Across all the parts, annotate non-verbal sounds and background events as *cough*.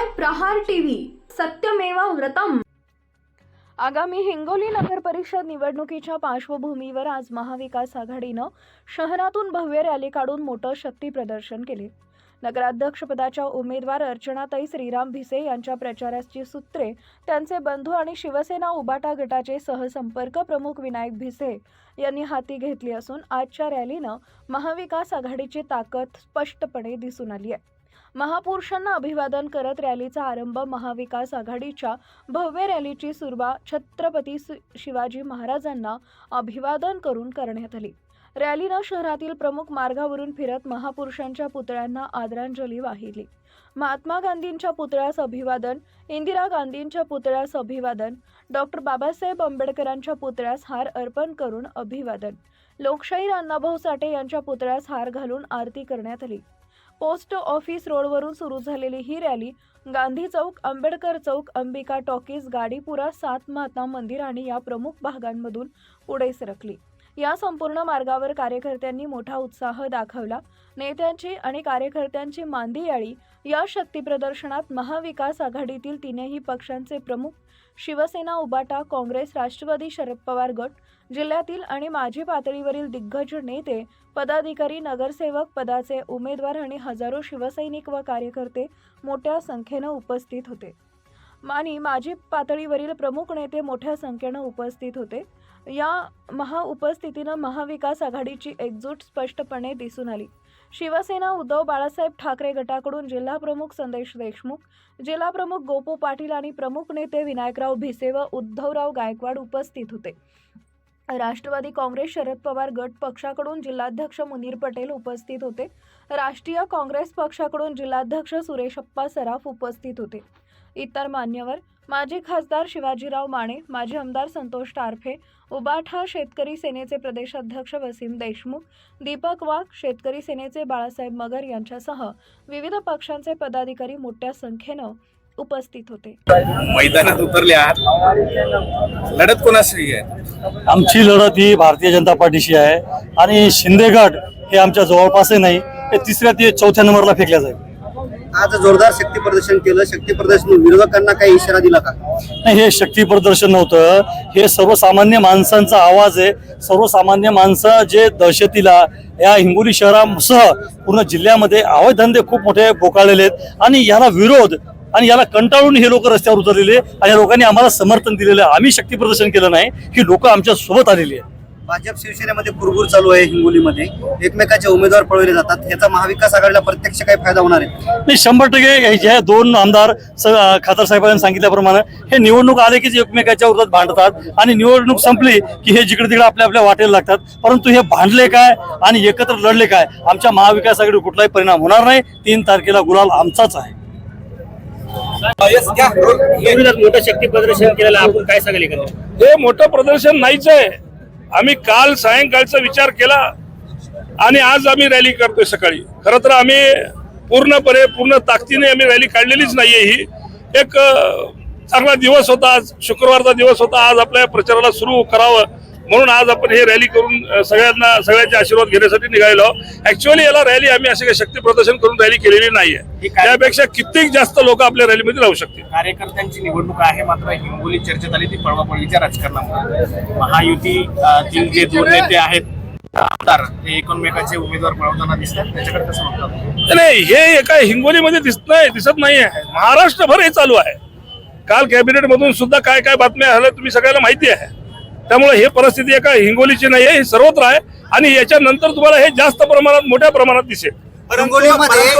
पाहताय प्रहार टीव्ही. सत्यमेवा व्रतम. आगामी हिंगोली नगर परिषद निवडणुकीच्या पार्श्वभूमीवर आज महाविकास आघाडीनं शहरातून भव्य रॅली काढून मोठं शक्ती प्रदर्शन केले. नगराध्यक्षपदाच्या उमेदवार अर्चनाताई श्रीराम भिसे यांच्या प्रचाराची सूत्रे त्यांचे बंधू आणि शिवसेना उबाटा गटाचे सहसंपर्क प्रमुख विनायक भिसे यांनी हाती घेतली असून आजच्या रॅलीनं महाविकास आघाडीची ताकद स्पष्टपणे दिसून आली आहे. महापुरुषांना अभिवादन करत रॅलीचा आरंभ महाविकास आघाडीच्या भव्य रॅलीची सुरुवात छत्रपती शिवाजी महाराजांना अभिवादन करून करण्यात आली. रॅलीनं शहरातील प्रमुख मार्गावरून फिरत महापुरुषांच्या पुतळ्यांना आदरांजली वाहिली. महात्मा गांधींच्या पुतळ्यास अभिवादन इंदिरा गांधींच्या पुतळ्यास अभिवादन डॉक्टर बाबासाहेब आंबेडकरांच्या पुतळ्यास हार अर्पण करून अभिवादन. लोकशाहीर अण्णाभाऊ साठे यांच्या पुतळ्यास हार घालून आरती करण्यात आली. पोस्ट ऑफिस रोडवरून सुरू झालेली ही रॅली गांधी चौक आंबेडकर चौक अंबिका टॉकीज गाडीपुरा सात माता मंदिर आणि या प्रमुख भागांमधून पुढे सरकली. या संपूर्ण मार्गावर कार्यकर्त्यांनी मोठा उत्साह दाखवला. नेत्यांची आणि कार्यकर्त्यांची मांदियाळी या शक्तीप्रदर्शनात महाविकास आघाडीतील तीनही पक्षांचे प्रमुख शिवसेना उबाटा काँग्रेस राष्ट्रवादी शरद पवार गट जिल्ह्यातील आणि माजी पातळीवरील दिग्गज नेते पदाधिकारी नगरसेवक पदाचे उमेदवार आणि हजारो शिवसैनिक व कार्यकर्ते मोठ्या संख्येनं उपस्थित होते. आणि माजी पातळीवरील प्रमुख नेते मोठ्या संख्येनं उपस्थित होते. या महाउपस्थितीनं महाविकास आघाडीची एकजूट स्पष्टपणे दिसून आली. शिवसेना उद्धव बाळासाहेब ठाकरे गटाकडून जिल्हा प्रमुख संदेश देशमुख जिल्हा प्रमुख गोपू पाटील आणि प्रमुख नेते विनायकराव भिसे व उद्धवराव गायकवाड उपस्थित होते. राष्ट्रवादी काँग्रेस शरद पवार गट पक्षाकडून जिल्हाध्यक्ष मुनीर पटेल उपस्थित होते. राष्ट्रीय काँग्रेस पक्षाकडून जिल्हाध्यक्ष सुरेशप्पा सराफ उपस्थित होते. इतर मान्यवर माजी खासदार शिवाजीराव माने माजी आमदार संतोष टारफे उबाठा शेतकरी सेनेचे प्रदेशाध्यक्ष वसीम देशमुख दीपक वाघ शेतकरी सेनेचे बाळासाहेब मगर यांच्यासह विविध पक्षांचे पदाधिकारी मोठ्या संख्येनं उपस्थित होते. मैदानात उतरले आहात. लढत कोणाशी आहे? आमची लढत ही भारतीय जनता पार्टीशी आहे. आणि शिंदे गट हे आमच्या जवळपासही नाही हे तिसऱ्या ते चौथ्या नंबरला फेकल्या जाईल. आज जोरदार शक्ती प्रदर्शन केलं. शक्ती प्रदर्शन विरोधकांना काही इशारा दिला का? नाही हे शक्ती प्रदर्शन नव्हतं. हे सर्वसामान्य माणसांचा आवाज आहे. सर्वसामान्य माणसं जे दहशतीला या हिंगोली शहरासह पूर्ण जिल्ह्यामध्ये अवैध धंदे खूप मोठे बोकाळलेले आहेत. आणि याला विरोध आणि याला कंटाळून हे लोक रस्त्यावर उतरलेले आणि या लोकांनी आम्हाला समर्थन दिलेलं आहे. आम्ही शक्ती प्रदर्शन केलं नाही. ही लोक आमच्यासोबत आलेली आहेत. भाजप शिवसेनेमध्ये कुरबुर चालू आहे हिंगोलीमध्ये. एकमेकाचे उमेदवार पळवले जातात. याचा महाविकास आघाडीला प्रत्यक्ष काही फायदा होणार आहे? नाही शंभर टक्के हे दोन आमदार खासदार साहेबांनी सांगितल्याप्रमाणे हे निवडणूक आले की जे एकमेकाच्या विरोधात भांडतात. आणि निवडणूक संपली की हे जिकडे तिकडे आपल्या आपल्या वाटेला लागतात. परंतु हे भांडले काय आणि एकत्र लढले काय आमच्या महाविकास आघाडीवर कुठलाही परिणाम होणार नाही. तीन तारखेला गुलाल आमचाच आहे. मोठं शक्ती प्रदर्शन केलेलं आपण काय सांगाल हे मोठं प्रदर्शन नाहीच आहे. आम्ही काल सायंकाळचा विचार केला आणि आज आम्ही रॅली करतोय सकाळी. खर तर आम्ही पूर्णपणे पूर्ण ताकदीने आम्ही रॅली काढलेलीच नाहीये ही. एक चांगला दिवस होता आज शुक्रवारचा दिवस होता. आज आपल्या प्रचाराला सुरू करावं म्हणून आज आपण हे रॅली करून सगळ्यांना सगळ्यांचे आशीर्वाद घेण्यासाठी निघालेलो ऍक्च्युअली याला रॅली आम्ही असे काही शक्ती प्रदर्शन करून रॅली केलेली नाहीये. त्यापेक्षा कित्येक जास्त लोक आपल्या रॅलीमध्ये राहू शकतील. कार्यकर्त्यांची निवडणूक आहे मात्र हिंगोली चर्चेत आली ती पळवापळवीच्या राजकारणामुळे. महायुतीतील जे दोन नेते आहेत आमदार ते एकमेकाचे उमेदवार पळवताना दिसतात. त्याच्याकडे कसं नाही हे एका हिंगोलीमध्ये दिसत नाही दिसत नाही आहे महाराष्ट्रभर हे चालू आहे. काल कॅबिनेट मधून सुद्धा काय काय बातम्या झाल्या तुम्ही सगळ्याला माहिती आहे. त्यामुळे हे परिस्थिती एका हिंगोलीची नाही आहे ही सर्वत्र आहे. आणि याच्यानंतर तुम्हाला हे जास्त प्रमाणात मोठ्या प्रमाणात दिसेल. परंतु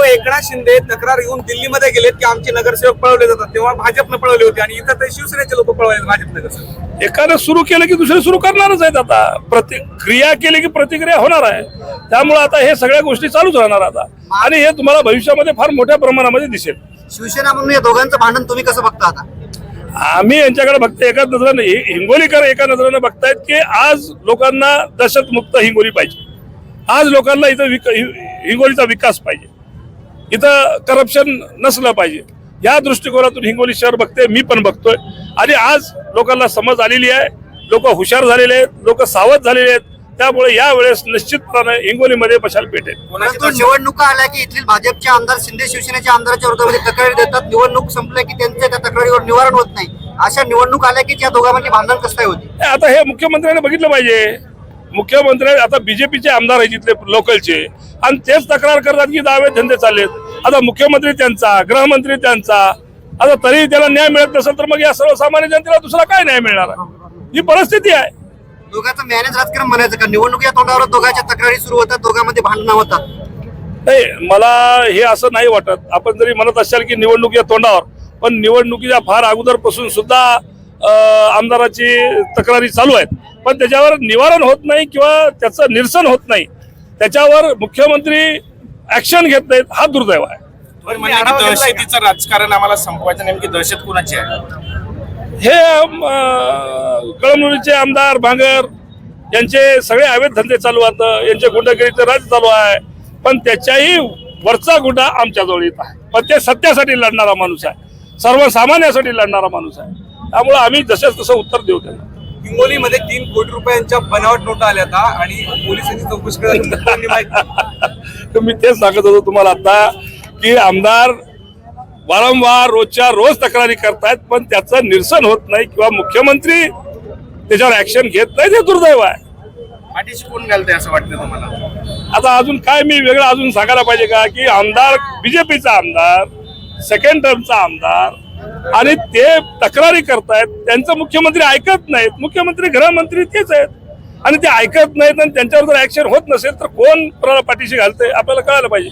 एकनाथ शिंदे तक्रार घेऊन दिल्लीमध्ये गेलेत की आमचे नगरसेवक पळवले जातात. तेव्हा भाजपनं पळवले होते आणि इथं ते शिवसेनेचे लोक पळवले भाजप नगरसेवक एकानं सुरू केलं की दुसरे सुरू करणारच आहेत आता. प्रति क्रिया केली की प्रतिक्रिया होणार आहे. त्यामुळे आता हे सगळ्या गोष्टी चालूच राहणार आता. आणि हे तुम्हाला भविष्यामध्ये फार मोठ्या प्रमाणामध्ये दिसेल. शिवसेना म्हणून या दोघांचं भांडण तुम्ही कसं बघता आता? आम्ही यांच्याकडे बघते एका नजरानं हिंगोलीकर एका नजरानं बघतायत की आज लोकांना दहशतमुक्त हिंगोली पाहिजे. आज लोकांना इथं विक हिंगोलीचा विकास पाहिजे. इथं करप्शन नसलं पाहिजे. या दृष्टिकोनातून हिंगोली शहर बघते मी पण बघतोय. आणि आज लोकांना समज आलेली आहे लोक हुशार झालेले आहेत लोक सावध झालेले आहेत. त्यामुळे यावेळेस निश्चितपणे हिंगोलीमध्ये बशाल पेटेल. निवडणुका आल्या की इथली भाजपचे आमदार शिंदे शिवसेनेच्या आमदाराच्या विरोधामध्ये तक्रारी देतात. निवडणूक संपल्या की त्यांच्या तक्रारीवर निवारण होत नाही. अशा निवडणूक आल्या की त्या दोघांमध्ये भांडण कसं काय होते आता हे मुख्यमंत्र्यांनी बघितलं पाहिजे. मुख्यमंत्री आता बीजेपीचे आमदार आहेत तिथले लोकलचे. आणि तेच तक्रार करतात की दावे धंदे चाललेत. आता मुख्यमंत्री त्यांचा गृहमंत्री त्यांचा. आता तरी त्याला न्याय मिळत नसेल तर मग या सर्वसामान्य जनतेला दुसरा काय न्याय मिळणार? ही परिस्थिती आहे. दोघांचं मॅनेज राजकारण म्हणायचं का? निवडणुकीच्या तोंडावर दोघांच्या तक्रारी सुरू होतात दोघांमध्ये भांडणं होतात. नाही मला हे असं नाही वाटत. आपण जरी म्हणत असाल की निवडणुकीच्या तोंडावर पण निवडणुकीच्या फार अगोदरपासून सुद्धा आमदाराची तक्रारी चालू आहेत. पण त्याच्यावर निवारण होत नाही किंवा त्याचं निरसन होत नाही त्याच्यावर मुख्यमंत्री ऍक्शन घेत नाहीत हा दुर्दैव आहे. की दहशतीचं राजकारण आम्हाला संपवायचं नेमकी दहशत कोणाची आहे? हे कळमनुरीचे आमदार भांगर यांचे सगळे अवैध धंदे चालू आहेत यांचे गुंडगिरीचं राज चालू आहे पण त्याच्याही वरचा गुंडा आमच्या जवळ येत आहे. पण ते सत्यासाठी लढणारा माणूस आहे. सर्वसामान्यासाठी लढणारा माणूस आहे. त्यामुळे आम्ही जसं तसं उत्तर देऊ त्यांना. हिंगोलीमध्ये तीन कोटी रुपयांच्या बनावट नोटा आल्या आता आणि पोलिसांची चौकशी *laughs* मी तेच सांगत होतो तुम्हाला आता की आमदार वारंवार रोजच्या रोज तक्रारी करतायत पण त्याचं निरसन होत नाही किंवा मुख्यमंत्री त्याच्यावर ऍक्शन घेत नाही ते दुर्दैव आहे. पाठीशी कोण घालतंय असं वाटतं तुम्हाला? आता अजून काय मी वेगळं अजून सांगायला पाहिजे का की आमदार बीजेपीचा आमदार सेकंड टर्मचा आमदार आणि ते तक्रारी करतायत त्यांचं मुख्यमंत्री ऐकत नाहीत. मुख्यमंत्री गृहमंत्री तेच आहेत. आणि ते ऐकत नाहीत आणि त्यांच्यावर जर ऍक्शन होत नसेल तर कोण पाठीशी घालते आपल्याला कळायला पाहिजे.